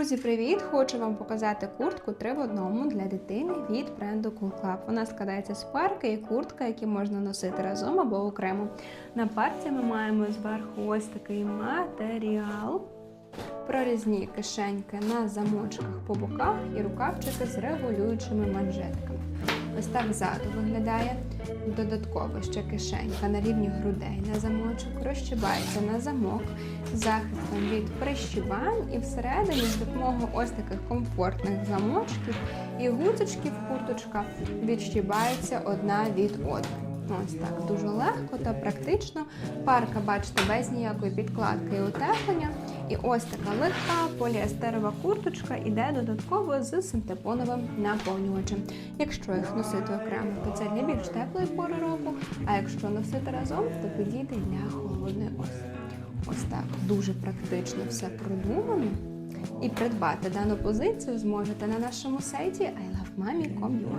Друзі, привіт! Хочу вам показати куртку 3 в одному для дитини від бренду Cool Club. Вона складається з парки і куртка, які можна носити разом або окремо. На парці ми маємо зверху ось такий матеріал, прорізні кишеньки на замочках по боках і рукавчики з регулюючими манжетками. Ось так ззаду виглядає. Додатково ще кишенька на рівні грудей на замочок, розщибається на замок захистом від прищібань і всередині з допомогою ось таких комфортних замочків і гуточків курточка відщібається одна від одної. Ось так дуже легко та практично. Парка, бачите, без ніякої підкладки і утеплення. І ось така легка поліестерова курточка іде додатково з синтепоновим наповнювачем. Якщо їх носити окремо, то це для більш теплої пори року. А якщо носити разом, то підійде для холодної осені. Ось так дуже практично все продумано. І придбати дану позицію зможете на нашому сайті ilovemami.com.ua